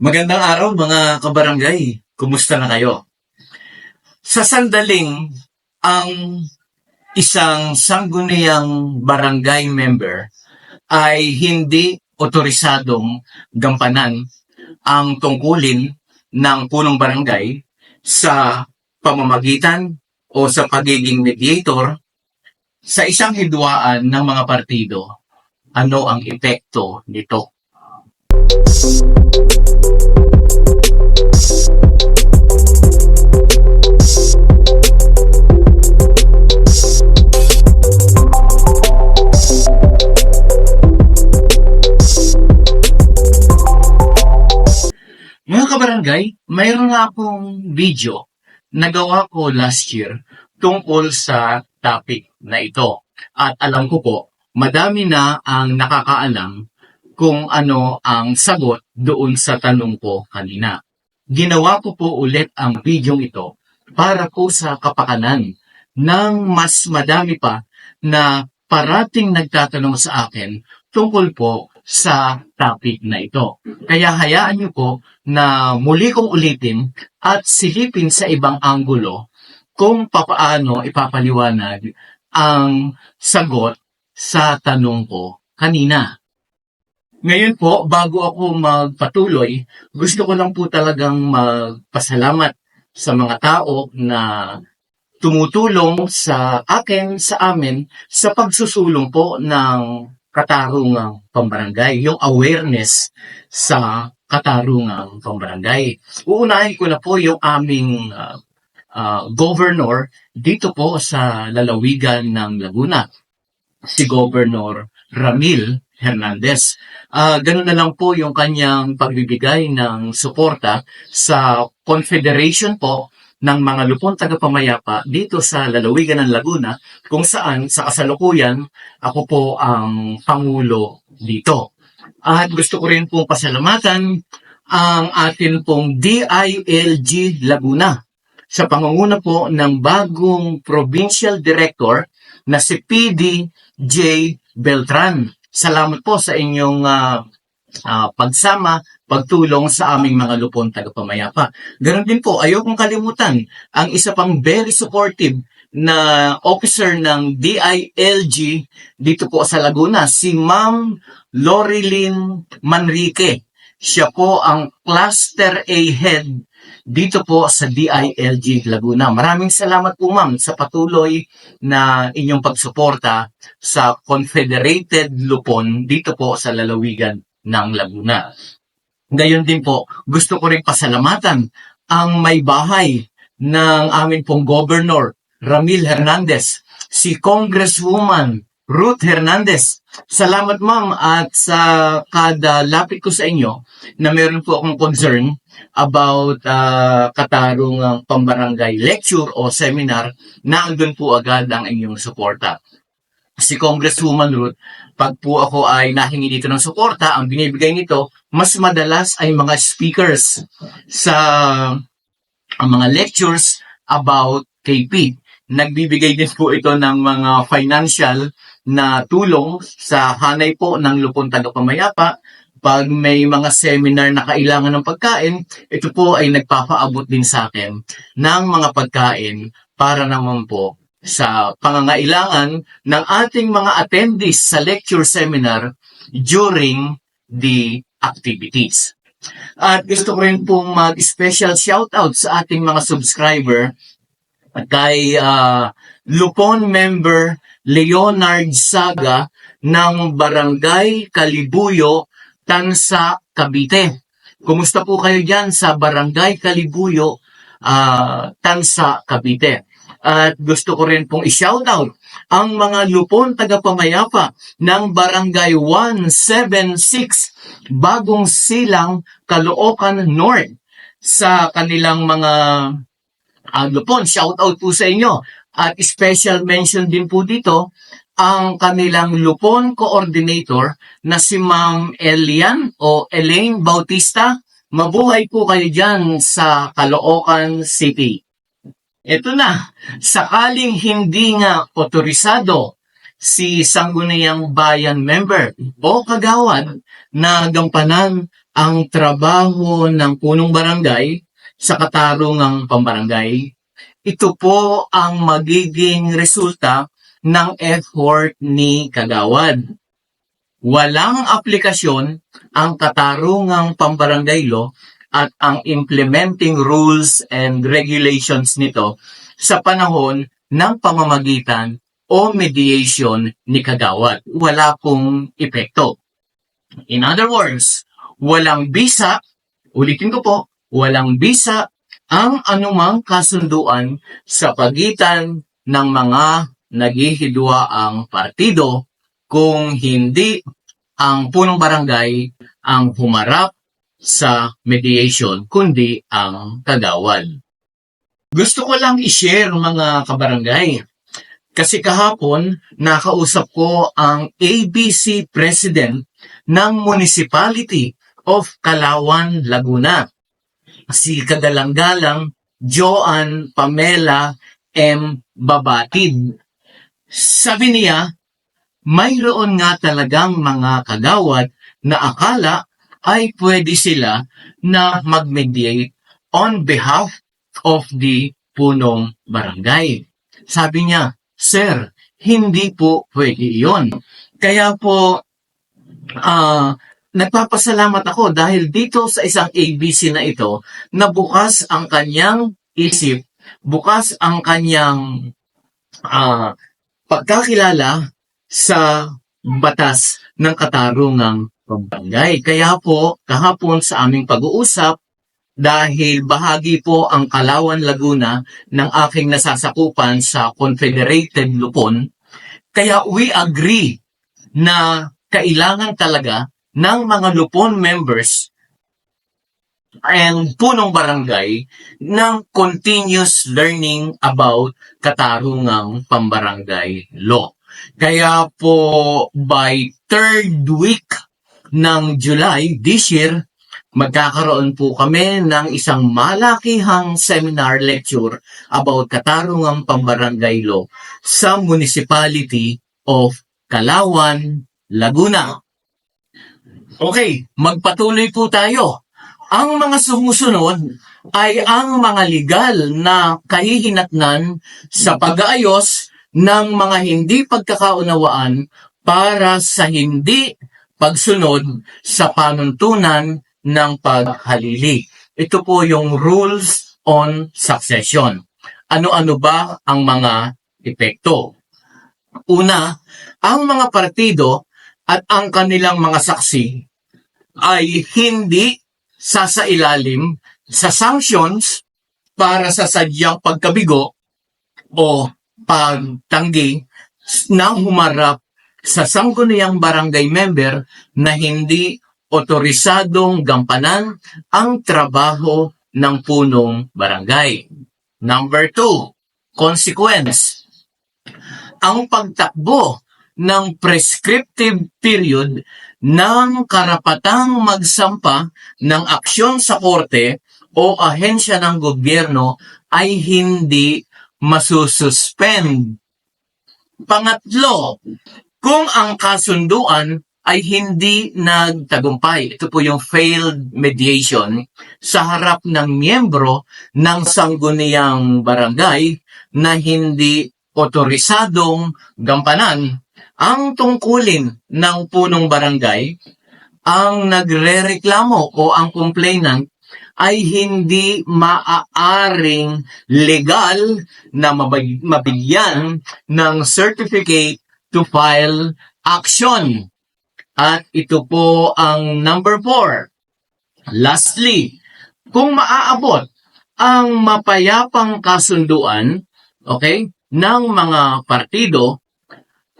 Magandang araw mga kabarangay. Kumusta na kayo? Sa sandaling, ang isang sangguniang barangay member ay hindi otorisadong gampanan ang tungkulin ng punong barangay sa pamamagitan o sa pagiging mediator sa isang hidwaan ng mga partido. Ano ang epekto nito? Mga kabarangay, mayroon na akong video na gawa ko last year tungkol sa topic na ito. At alam ko po, madami na ang nakakaalam kung ano ang sagot doon sa tanong ko kanina. Ginawa ko po ulit ang video ito para po sa kapakanan ng mas madami pa na parating nagtatanong sa akin tungkol po sa topic na ito. Kaya hayaan niyo po na muli kong ulitin at silipin sa ibang anggulo kung papaano ipapaliwanag ang sagot sa tanong ko kanina. Ngayon po, bago ako magpatuloy, gusto ko lang po talagang magpasalamat sa mga tao na tumutulong sa akin, sa amin, sa pagsusulong po ng katarungang pambarangay, yung awareness sa katarungang pambarangay. Uunahin ko na po yung aming uh, uh, governor dito po sa lalawigan ng Laguna, si Governor Ramil Hernandez. Ah, ganun na lang po yung kanyang pagbibigay ng suporta sa confederation po ng mga lupon tagapamayapa dito sa lalawigan ng Laguna kung saan sa kasalukuyan ako po ang pangulo dito. At gusto ko rin pong pasalamatan ang atin pong DILG Laguna sa pangunguna po ng bagong provincial director na si PD J. Beltran. Salamat po sa inyong ah, ah, pagsama, pagtulong sa aming mga lupon tagapamayapa. Ganon din po, ayokong kalimutan ang isa pang very supportive na officer ng DILG dito po sa Laguna, si Ma'am Lorilyn Manrique. Siya po ang Cluster A Head dito po sa DILG Laguna. Maraming salamat po ma'am sa patuloy na inyong pagsuporta sa Confederated Lupon dito po sa lalawigan ng Laguna. Gayon din po, gusto ko rin pasalamatan ang may bahay ng aming pong governor, Ramil Hernandez, si Congresswoman Ruth Hernandez. Salamat ma'am at sa kada lapit ko sa inyo na meron po akong concern about uh, katarungang pambarangay lecture o seminar na andun po agad ang inyong suporta. Si Congresswoman Ruth, pag po ako ay nahingi dito ng suporta, ang binibigay nito, mas madalas ay mga speakers sa ang mga lectures about KP. Nagbibigay din po ito ng mga financial na tulong sa hanay po ng Lupon Tagapamayapa. Pag may mga seminar na kailangan ng pagkain, ito po ay nagpapaabot din sa akin ng mga pagkain para naman po sa pangangailangan ng ating mga attendees sa lecture seminar during the activities. At gusto ko rin pong mag-special shoutout sa ating mga subscriber kay ah, Lupon member Leonard Saga ng Barangay Kalibuyo, Tansa, Cavite. Kumusta po kayo dyan sa Barangay Kalibuyo, ah, Tansa, Cavite? At gusto ko rin pong i-shoutout ang mga lupon tagapamayapa ng Barangay 176 Bagong Silang, Caloocan North sa kanilang mga uh, lupon. Shoutout po sa inyo. At special mention din po dito ang kanilang lupon coordinator na si Ma'am Elian o Elaine Bautista. Mabuhay po kayo dyan sa Caloocan City. Ito na, sakaling hindi nga otorisado si Sangguniang Bayan member o kagawad na gampanan ang trabaho ng punong barangay sa katarungang pambarangay. Ito po ang magiging resulta ng effort ni Kagawad. Walang aplikasyon ang katarungang pambarangay law at ang implementing rules and regulations nito sa panahon ng pamamagitan o mediation ni Kagawad. Wala pong epekto. In other words, walang bisa, ulitin ko po, walang bisa ang anumang kasunduan sa pagitan ng mga naghihidwa ang partido kung hindi ang punong barangay ang humarap sa mediation, kundi ang kagawad. Gusto ko lang i-share mga kabarangay. Kasi kahapon, nakausap ko ang ABC President ng Municipality of Calawan, Laguna. Si kagalang-galang Joan Pamela M. Babatid. Sabi niya, mayroon nga talagang mga kagawad na akala ay pwede sila na mag-mediate on behalf of the punong barangay. Sabi niya, Sir, hindi po pwede iyon. Kaya po, ah, nagpapasalamat ako dahil dito sa isang ABC na ito, na bukas ang kanyang isip, bukas ang kanyang ah, pagkakilala sa batas ng katarungang pambarangay. Kaya po, kahapon sa aming pag-uusap, dahil bahagi po ang Kalawan Laguna ng aking nasasakupan sa Confederated Lupon, kaya we agree na kailangan talaga ng mga Lupon members and punong barangay ng continuous learning about katarungang pambarangay law. Kaya po by third week ng July this year, magkakaroon po kami ng isang malakihang seminar lecture about katarungang pambarangay law sa Municipality of Calawan, Laguna. Okay, magpatuloy po tayo. Ang mga sumusunod ay ang mga legal na kahihinatnan sa pag-aayos ng mga hindi pagkakaunawaan para sa hindi pagsunod sa panuntunan ng paghalili. Ito po yung rules on succession. Ano-ano ba ang mga epekto? Una, ang mga partido at ang kanilang mga saksi ay hindi sasailalim sa sanctions para sa sadyang pagkabigo o pagtanggi na humarap sa sangguniang barangay member na hindi otorisadong gampanan ang trabaho ng punong barangay. Number two, consequence. Ang pagtakbo ng prescriptive period ng karapatang magsampa ng aksyon sa korte o ahensya ng gobyerno ay hindi masususpend. Pangatlo, kung ang kasunduan ay hindi nagtagumpay. Ito po yung failed mediation sa harap ng miyembro ng sangguniang barangay na hindi otorisadong gampanan ang tungkulin ng punong barangay, ang nagrereklamo o ang complainant ay hindi maaaring legal na mabigyan ng certificate to file action. At ito po ang number four. Lastly, kung maaabot ang mapayapang kasunduan, okay, ng mga partido,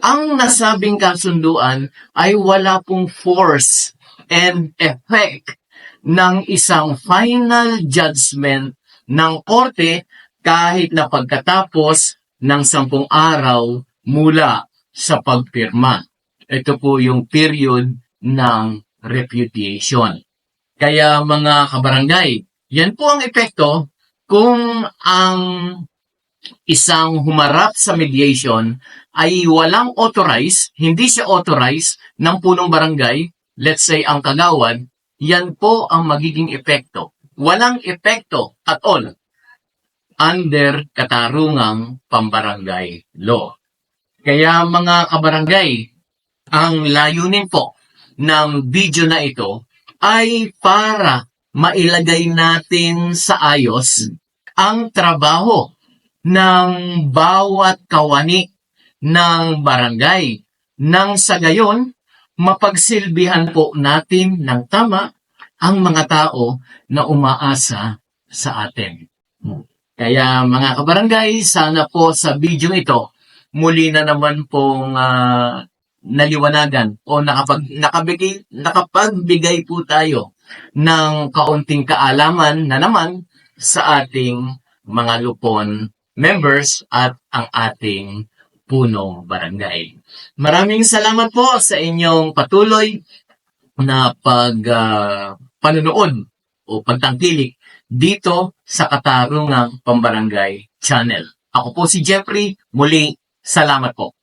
ang nasabing kasunduan ay wala pong force and effect ng isang final judgment ng korte kahit na pagkatapos ng sampung araw mula sa pagpirma. Ito po yung period ng repudiation. Kaya mga kabarangay, yan po ang epekto kung ang isang humarap sa mediation ay walang authorized, hindi siya authorized ng punong barangay, let's say ang kagawad, yan po ang magiging epekto. Walang epekto at all under katarungang pambarangay law. Kaya mga kabarangay, ang layunin po ng video na ito ay para mailagay natin sa ayos ang trabaho ng bawat kawani ng barangay nang sa gayon mapagsilbihan po natin ng tama ang mga tao na umaasa sa atin. Kaya mga kabarangay, sana po sa video ito, muli na naman pong ah, naliwanagan o nakapag, nakabigay, nakapagbigay po tayo ng kaunting kaalaman na naman sa ating mga lupon members at ang ating punong barangay. Maraming salamat po sa inyong patuloy na pag ah, panunood o pagtangkilik dito sa Katarungang Pambarangay Channel. Ako po si Jeffrey. Muli, salamat po.